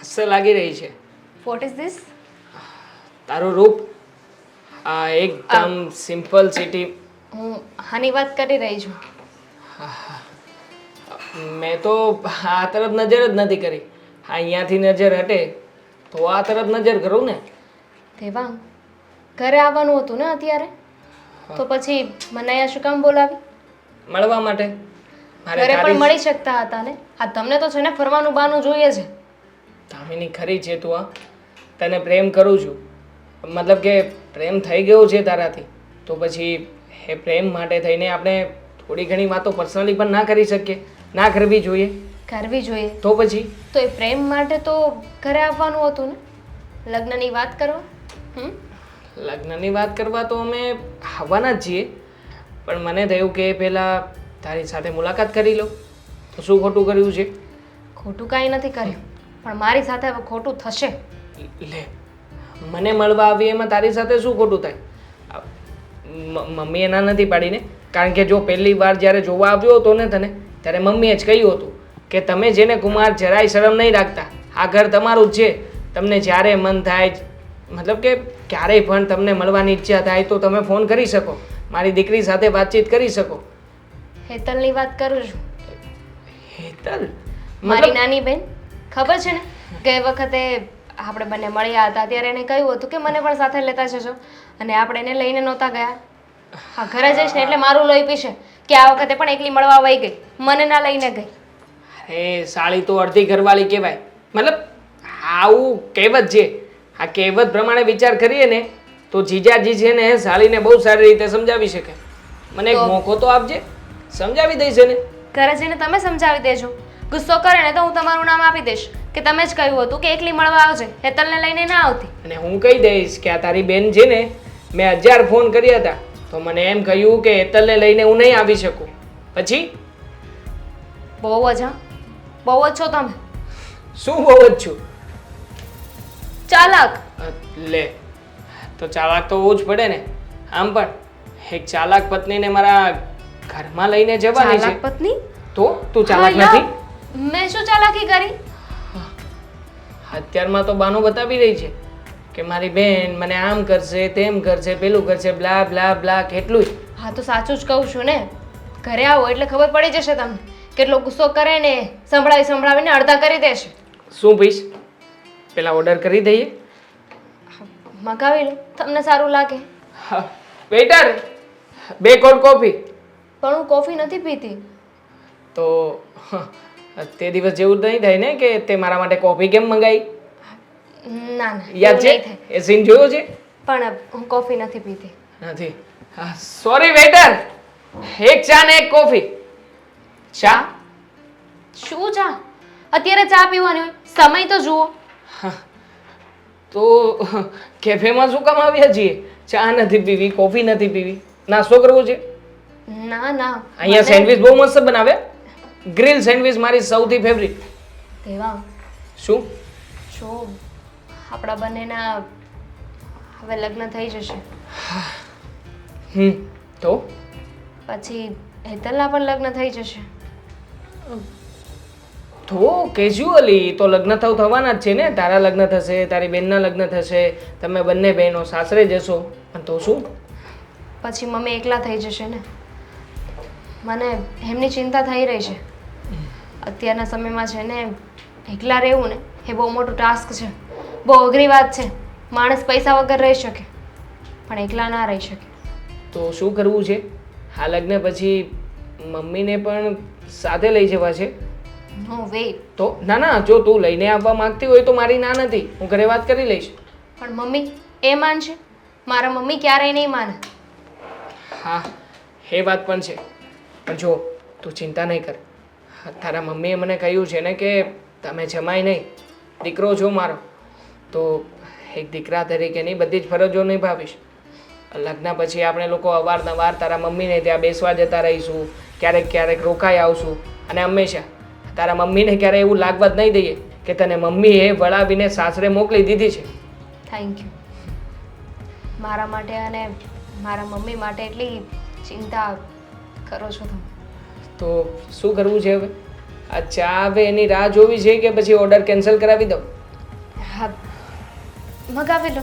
મસ્ત લાગી રહી છે. વોટ ઇઝ ધીસ તારું રૂપ આ એકદમ સિમ્પલ સિટી હું હાની વાત કરી રહી છું. મેં તો આ તરફ નજર જ નથી કરી. અહીંયાથી નજર હટે તો આ તરફ નજર કરું ને. દેવાંગ ઘરે આવવાનું હતું ને અત્યારે? તો પછી મને અહીંયા શું કામ બોલાવી? મળવા માટે. ઘરે પણ મળી શકતા હતા ને? આ તમને તો છે ને ફરવાનું બાનું જોઈએ છે. દામિની ખરી છે તું આ. તને પ્રેમ કરું છું. મતલબ કે પ્રેમ થઈ ગયો છે તારાથી. તો પછી એ પ્રેમ માટે થઈને આપણે થોડી ઘણી વાતો પર્સનલી પણ ના કરી શકીએ. ના કરવી જોઈએ. કરવી જોઈએ. તો પછી? તો એ પ્રેમ માટે તો ઘરે આવવાનું હતું ને? લગ્નની વાત કરવા? હમ? લગ્નની વાત કરવા તો અમે આવવાના જ છીએ. પણ મને થયું કે પહેલાં તારી સાથે મુલાકાત કરી લો. તો શું ખોટું કર્યું છે? ખોટું કાંઈ નથી કર્યું. પણ મારી સાથે હવે ખોટું થશે. લે મને મળવા આવી એમાં તારી સાથે શું ખોટું થાય? મમ્મીએ ના નથી પાડીને? કારણ કે જો પહેલી વાર જ્યારે જોવા આવ્યો હતો ને તને ત્યારે મમ્મીએ જ કહ્યું હતું કે તમે જેને કુમાર જરાય શરમ નહીં રાખતા આ ઘર તમારું જ છે. તમને જ્યારે મન થાય મતલબ કે ક્યારેય પણ તમને મળવાની ઈચ્છા થાય તો તમે ફોન કરી શકો મારી દીકરી સાથે વાતચીત કરી શકો. હેતલની વાત કરું છું. હેતલ? મારી નાની બેન. ખબર છે ને? ગઈ વખતે આપણે બંને મળ્યા હતા ત્યારે એને કહ્યું હતું કે મને પણ સાથે લેતા જજો. અને આપણે એને લઈને નહોતા ગયા. હા ઘરે જઈશ ને એટલે મારું લોહી પીશે. કે આ વખતે પણ એકલી મળવા વહી ગઈ. મને ના લઈને ગઈ. અરે સાળી તો અડધી ઘરવાળી કહેવાય. મતલબ આવું કહેવત છે. આ કહેવત પ્રમાણે વિચાર કરીએ ને તો જીજાજી છે ને સાળીને બહુ સારી રીતે સમજાવી શકે. મને એક મોકો તો આપજે. સમજાવી દઈશ ને ઘરે જઈને તમે સમજાવી દેજો. ગુસ્સો કરે ને તો હું તમારું નામ આપી દઈશ. કે તમે જ કહ્યું હતું કે એકલી મળવા આવજે હેતલને લઈને ના આવતી. અને હું કહી દઈશ કે આ તારી બેન છે ને મેં હજાર ફોન કર્યા હતા તો મને એમ કહ્યું કે હેતલને લઈને હું નહીં આવી શકું. પછી? બહુ જ હા. બહુ જ છો તમે. શું બહુ જ છું? ચાલાક. લે તો ચાલાક તો હોવું જ પડે ને. આમ પણ એક ચાલાક પત્નીને મારા ઘરમાં લઈને જવાની છે. ચાલાક પત્ની? તો? તું ચાલાક નથી. મેં શું ચાલાકી કરી? અત્યારમાં તો બાનો બતાવી રહી છે કે મારી બેન મને આમ કરશે તેમ કરશે પેલું કરશે બ્લા બ્લા બ્લા કેટલું હા તો સાચું જ કહું છું ને. ઘરે આવો એટલે ખબર પડી જશે તમને. કેટલો ગુસ્સો કરે ને સંભળાવી સંભળાવીને અડધા કરી દેશે. શું પીશ પેલા ઓર્ડર કરી દઈએ. મગાવી લો તમને સારું લાગે. વેઇટર બે કોટ કોફી પણ હું કોફી નથી પીતી. તો તે દિવસ જેવું નહીં થાય ને કે તે મારા માટે કોફી કેમ મંગાવી ના ના યાદ છે? એ સીન જોયો છે? પણ હું કોફી નથી પીતી. નથી. સોરી વેટર એક ચા ને એક કોફી ચા? શું ચા? અત્યારે ચા પીવાની હોય. સમય તો જુઓ. તો કેફેમાં શું કામ આવ્યા છીએ? ચા નથી પીવી કોફી નથી પીવી. નાસ્તો કરવો છે? ના ના. અહીંયા સેન્ડવિચ બહુ મસ્ત બનાવે. ગ્રીલ સેન્ડવિચ મારી સૌથી ફેવરિટ દેવા શું? જો આપણા બંનેના હવે લગ્ન થઈ જશે. હમ તો? પછી હેતલના પણ લગ્ન થઈ જશે. તો કેઝ્યુઅલી તો લગ્ન તો થવાના જ છે ને? તારા લગ્ન થશે તારી બહેનના લગ્ન થશે તમે બંને બહેનો સાસરે જશો. પણ તો શું? પછી મમ્મી એકલા થઈ જશે ને? મને એમની ચિંતા થઈ રહી છે. અત્યારના સમયમાં છે ને એકલા રહેવું ને એ બહુ મોટું ટાસ્ક છે. બહુ અઘરી વાત છે. માણસ પૈસા વગર રહી શકે પણ એકલા ના રહી શકે. તો શું કરવું છે? આ લગ્ન પછી મમ્મીને પણ સાથે લઈ જવા છે? નો વે તો ના ના જો તું લઈને આવવા માંગતી હોય તો મારી ના નથી. હું ઘરે વાત કરી લઈશ. પણ મમ્મી એ માનશે મારા મમ્મી ક્યારેય નહીં માને. હા એ વાત પણ છે. પણ જો તું ચિંતા નહીં કર. તારા મમ્મીએ મને કહ્યું છે ને કે તમે જમાય નહીં, દીકરો છો મારો, તો એક દીકરા તરીકેની બધી જ ફરજો નિભાવીશ. લગ્ન પછી આપણે લોકો અવારનવાર તારા મમ્મીને ત્યાં બેસવા જતા રહીશું, ક્યારેક ક્યારેક રોકાઈ આવશું, અને હંમેશા તારા મમ્મીને ક્યારેય એવું લાગવા જ નહીં દઈએ કે તને મમ્મીએ વળાવીને સાસરે મોકલી દીધી છે. થેન્ક યુ મારા માટે અને મારા મમ્મી માટે એટલી ચિંતા કરો છો તમે. તો શું કરવું છે હવે? ચા આવે એની રાહ જોવી છે કે પછી ઓર્ડર કેન્સલ કરાવી દઉં? હા, મગાવી લો.